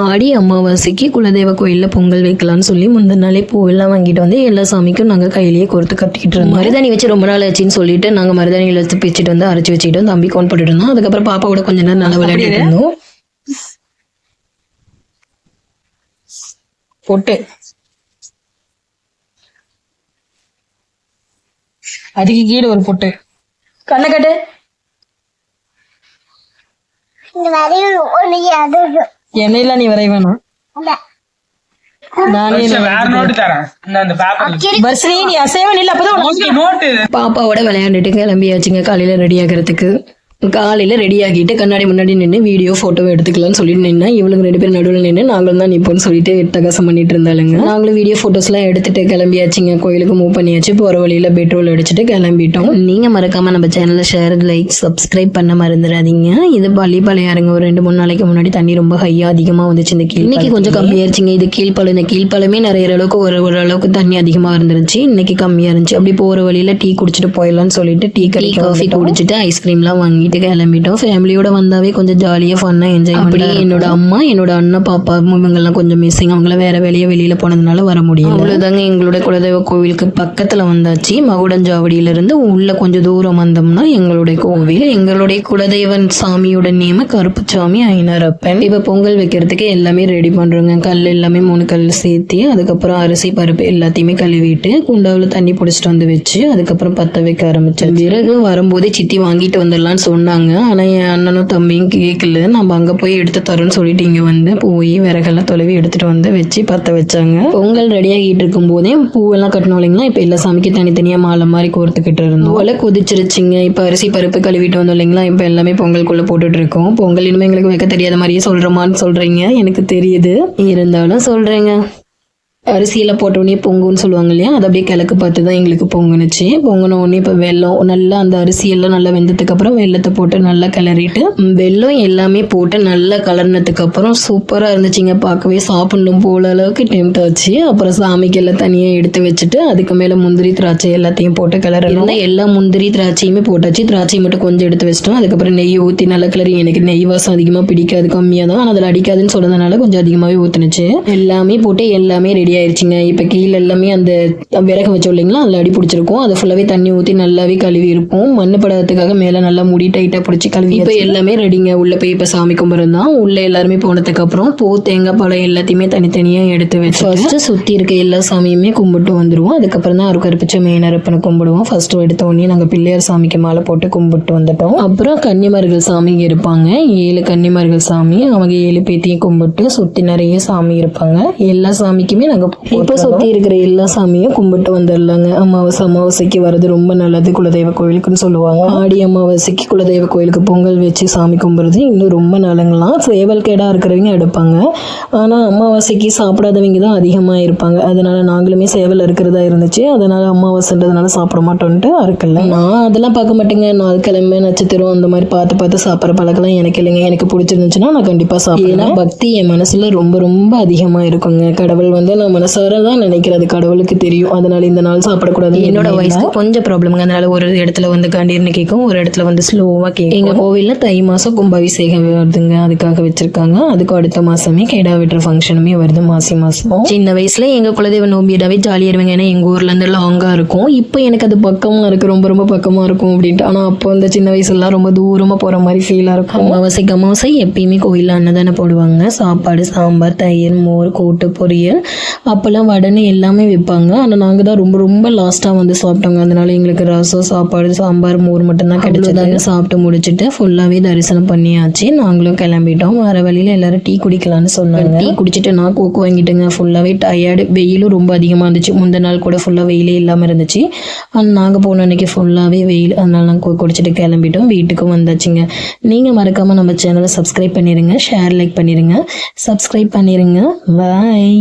ஆடி அமாவாசைக்கு குலதெய்வ கோயிலில் பொங்கல் வைக்கலாம்னு சொல்லி முந்தின நாளே பூவெல்லாம் வாங்கிட்டு வந்து எல்லா சாமிக்கும் நாங்கள் கையிலேயே கோர்த்து கட்டிக்கிட்டு இருந்தோம். மருதாணி வச்சு ரொம்ப நாள் ஆச்சுன்னு சொல்லிட்டு நாங்கள் மருதாணியில் வச்சு பிச்சுட்டு வந்து அரைச்சி வச்சுட்டு வந்து தம்பி கோன் போட்டுட்டு இருந்தோம். அதுக்கப்புறம் பாப்பா கூட கொஞ்ச நேரம் நல்லா விளையாடிட்டு இருந்தோம். பொட்டு. அதுக்கு கீழே ஒரு பொட்டு. கண்ணை கட்டு. இந்த வரையும் என்னையெல்லாம் நீ வரைய வேணாம். பாப்பாவோட விளையாண்டுட்டு கிளம்பியாச்சுங்க காலையில் ரெடி ஆகிறதுக்கு. காலையில் ரெடி ஆகிட்டு கண்ணாடி முன்னாடி நின்று வீடியோ ஃபோட்டோ எடுத்துக்கலாம்னு சொல்லிட்டு நின்னா இவளுக்கு ரெண்டு பேரும் நடுவில் நின்று நாங்களும் தான் நிற்போம்னு சொல்லிட்டு எட்டகாசம் பண்ணிட்டு இருந்தாளுங்க. நாங்களும் வீடியோ ஃபோட்டோஸ்லாம் எடுத்துட்டு கிளம்பியாச்சுங்க. கோயிலுக்கு மூவ் பண்ணியாச்சு. போகிற வழியில் பெட்ரோல் அடிச்சுட்டு கிளம்பிட்டோம். நீங்கள் மறக்காமல் நம்ம சேனலில் ஷேர் லைக் சப்ஸ்கிரைப் பண்ண மறந்துடாதீங்க. இது பள்ளிப்பாளையாருங்க ஒரு ரெண்டு மூணு நாளைக்கு முன்னாடி தண்ணி ரொம்ப ஹையாக அதிகமாக வந்துச்சு இந்த கீழ் இன்னைக்கு கொஞ்சம் கம்மியாயிருச்சுங்க இது கீழ்ப்பாலம் இந்த கீழ்ப்பாலமே நிறைய அளவுக்கு ஒரு அளவுக்கு தண்ணி அதிகமாக இருந்துருச்சு இன்னைக்கு கம்மியாக இருந்துச்சு. அப்படி போகிற வழியில் டீ குடிச்சிட்டு போயிடலாம்னு சொல்லிட்டு டீ கடை காஃபி குடிச்சிட்டு ஐஸ்கிரீம்லாம் வாங்கிட்டு கிளம்பிட்டோம். ஃபேமிலியோட வந்தாவே கொஞ்சம் ஜாலியாக ஃபன்னாக என்ஜாய் அப்படி என்னோட அம்மா என்னோட அண்ணன் பாப்பா இவங்கெல்லாம் கொஞ்சம் மிஸ்ஸிங் அவங்கள வேற வெளியே வெளியில் போனதுனால வர முடியல. அவ்வளோதாங்க எங்களோட குலதெய்வ கோவிலுக்கு பக்கத்தில் வந்தாச்சு. மகுடஞ்சாவடியிலிருந்து உள்ள கொஞ்சம் தூரம் வந்தோம்னா எங்களுடைய கோவில் எங்களுடைய குலதெய்வன் சாமியோட நேம கருப்புச்சாமி ஐனாரப்பன் இப்போ பொங்கல் வைக்கிறதுக்கு எல்லாமே ரெடி பண்ணுறோங்க கல் எல்லாமே மூணு கல் சேர்த்து அதுக்கப்புறம் அரிசி பருப்பு எல்லாத்தையுமே கழுவிட்டு குண்டாவில் தண்ணி பிடிச்சிட்டு வந்து வச்சு அதுக்கப்புறம் பற்ற வைக்க ஆரம்பிச்சேன் விறகு வரும்போதே சித்தி வாங்கிட்டு வந்துடலான்னு சொன்னாங்க. ஆனால் என் அண்ணனும் தம்பியும் கேட்கல நம்ம அங்கே போய் எடுத்து தரோன்னு சொல்லிட்டு இங்கே வந்து போய் விறகெல்லாம் தொலைவி எடுத்துட்டு வந்து வச்சு பற்ற வச்சாங்க. பொங்கல் ரெடி ஆகிட்டு இருக்கும் போதே பூவெல்லாம் கட்டணும் இல்லைங்களா? இப்போ எல்லா சாமிக்கு தனித்தனியாக மாலை மாதிரி கோர்த்துக்கிட்டு இருந்தோம். ஒலை கொதிச்சிருச்சிங்க. இப்போ அரிசி பருப்பு கழுவிட்டு வந்தோம் இல்லைங்களா? இப்போ எல்லாமே பொங்கலுக்குள்ளே போட்டுட்டு இருக்கோம். பொங்கல் இனிமேல் எங்களுக்கு வைக்க தெரியாத மாதிரியே சொல்கிறோமான்னு சொல்கிறீங்க எனக்கு தெரியுது. இருந்தாலும் சொல்கிறேங்க அரிசியில் போட்ட உடனே பொங்குன்னு சொல்லுவாங்க இல்லையா? அது அப்படியே கிழக்கு பார்த்து தான் எங்களுக்கு பொங்குனுச்சு. பொங்கின உடனே இப்போ வெல்லம் நல்லா அந்த அரிசியெல்லாம் நல்லா வெந்ததுக்கு அப்புறம் வெள்ளத்தை போட்டு நல்லா கிளறிட்டு வெள்ளம் வெல்லம் எல்லாமே போட்டு நல்லா கலர்னதுக்கு அப்புறம் சூப்பராக இருந்துச்சுங்க. பார்க்கவே சாப்பிடணும் போல அளவுக்கு டெம்ட் ஆச்சு. அப்புறம் சாமிக்கு எல்லாம் தனியாக எடுத்து வச்சுட்டு அதுக்கு மேலே முந்திரி திராட்சை எல்லாத்தையும் போட்டு கிளறணும். எல்லா முந்திரி திராட்சையுமே போட்டாச்சு. திராட்சை மட்டும் கொஞ்சம் எடுத்து வச்சிட்டோம். அதுக்கப்புறம் நெய் ஊற்றி நல்லா கிளறி எனக்கு நெய் வாசம் அதிகமாக பிடிக்காது கம்மியாக தான் ஆனால் அதில் அடிக்காதுன்னு சொன்னதுனால கொஞ்சம் அதிகமாகவே ஊற்றுனுச்சு எல்லாமே போட்டு எல்லாமே ரெடி ஆயிருச்சுங்க இப்போ கீழே எல்லாமே அந்த விறகு வச்சோம் இல்லைங்களா? அதில் அடி பிடிச்சிருக்கும். அதை ஃபுல்லாகவே தண்ணி ஊற்றி நல்லாவே கழுவி இருப்போம். மண்ணு படாததுக்காக மேலே நல்லா முடி டைட்டாக பிடிச்சி கழுவி இப்போ எல்லாமே ரெடிங்க உள்ளே போய் இப்போ சாமி கும்பிட்றது தான் உள்ளே எல்லாருமே போனதுக்கு அப்புறம் பூ தேங்காய் பழம் எல்லாத்தையுமே தனித்தனியாக எடுத்து வச்சு ஃபஸ்ட்டு சுற்றி இருக்க எல்லா சாமியுமே கும்பிட்டு வந்துடுவோம் அதுக்கப்புறம் தான் அருக்கு அருப்பிச்ச மெயினரப்பனை கும்பிடுவோம். ஃபர்ஸ்ட் எடுத்த உடனே நாங்கள் பிள்ளையார் சாமிக்கு மாலை போட்டு கும்பிட்டு வந்துட்டோம். அப்புறம் கன்னிமார்கள் சாமி இருப்பாங்க. ஏழு கன்னிமார்கள் சாமி. அவங்க ஏழு பேத்தையும் கும்பிட்டு சுற்றி நிறைய சாமி இருப்பாங்க. எல்லா சாமிக்குமே நாங்கள் இப்போ சுற்றி இருக்கிற எல்லா சாமியும் கும்பிட்டு வந்துடலாங்க. அமாவாசை அமாவாசைக்கு வர்றது ரொம்ப நல்லது. குலதெய்வ கோயிலுக்குன்னு சொல்லுவாங்க. ஆடி அமாவாசைக்கு குலதெய்வ கோயிலுக்கு பொங்கல் வச்சு சாமி கும்பிட்றது இன்னும் ரொம்ப நல்லங்களாம் சேவல் கேடாக இருக்கிறவங்க எடுப்பாங்க. ஆனால் அமாவாசைக்கு சாப்பிடாதவங்க தான் அதிகமாக இருப்பாங்க. அதனால நாங்களுமே சேவல் இருக்கிறதா இருந்துச்சு. அதனால அமாவாசைன்றதுனால சாப்பிட மாட்டோன்ட்டு அறுக்கல. நான் அதெல்லாம் பார்க்க மாட்டேங்க. நாள் கிழமை நட்சத்திரம் அந்த மாதிரி பார்த்து பார்த்து சாப்பிட்ற பழக்கம்லாம் எனக்கு இல்லைங்க. எனக்கு பிடிச்சிருந்துச்சுன்னா நான் கண்டிப்பாக சாப்பிடுவேன். பக்தி என் மனசுல ரொம்ப ரொம்ப அதிகமாக இருக்குங்க. கடவுள் வந்து நான் மனசார தான் நினைக்கிறது கடவுளுக்கு தெரியும். அதனால இந்த நாள் சாப்பிடக்கூடாது என்னோட வயசு கொஞ்சம் ப்ராப்ளம்ங்க அதனால ஒரு இடத்துல வந்து கண்டீர்னு கேட்கும் ஒரு இடத்துல வந்து ஸ்லோவாக கேட்கும் எங்கள் கோவிலில் தை மாதம் கும்பாபிஷேகம் வருதுங்க. அதுக்காக வச்சிருக்காங்க. அதுக்கு அடுத்த மாசமே கேடா வெட்டுற ஃபங்க்ஷனுமே வருது மாசி மாசம். சின்ன வயசுல எங்க குலதெய்வ நோம்பியிடாவே ஜாலியாக இருவாங்க ஏன்னா எங்க ஊர்ல இருந்து லாங்கா இருக்கும். இப்போ எனக்கு அது பக்கமா இருக்கு ரொம்ப ரொம்ப பக்கமா இருக்கும் அப்படின்ட்டு. ஆனா அப்போ அந்த சின்ன வயசுலாம் ரொம்ப தூரமா போற மாதிரி ஃபீலா இருக்கும். அமாவாசைக்கு அமாவாசை எப்பயுமே கோயிலில் அன்னதானம் போடுவாங்க. சாப்பாடு சாம்பார் தயிர் மோர் கூட்டு பொரியல். அப்போல்லாம் வடனே எல்லாமே வைப்பாங்க ஆனால் நாங்கள் தான் ரொம்ப ரொம்ப லாஸ்ட்டாக வந்து சாப்பிட்டோங்க. அதனால எங்களுக்கு ரசம் சாப்பாடு சாம்பார் மோர் மட்டும்தான் கிடைச்சதாங்க சாப்பிட்டு முடிச்சுட்டு ஃபுல்லாகவே தரிசனம் பண்ணியாச்சு. நாங்களும் கிளம்பிட்டோம். வர வழியில் எல்லாரும் டீ குடிக்கலாம்னு சொன்னாங்க. டீ குடிச்சிட்டு நான் கோக்கு வாங்கிட்டேங்க. ஃபுல்லாகவே டயர்டு வெயிலும் ரொம்ப அதிகமாக இருந்துச்சு. முந்தின நாள் கூட ஃபுல்லாக வெயிலே இல்லாமல் இருந்துச்சு. ஆனால் நாங்கள் போன அன்னைக்கு ஃபுல்லாகவே வெயில். அதனால நாங்கள் கோக் குடிச்சிட்டு கிளம்பிட்டோம். வீட்டுக்கும் வந்தாச்சுங்க. நீங்கள் மறக்காமல் நம்ம சேனலை சப்ஸ்கிரைப் பண்ணிடுங்க ஷேர் லைக் பண்ணிடுங்க சப்ஸ்கிரைப் பண்ணிடுங்க பாய்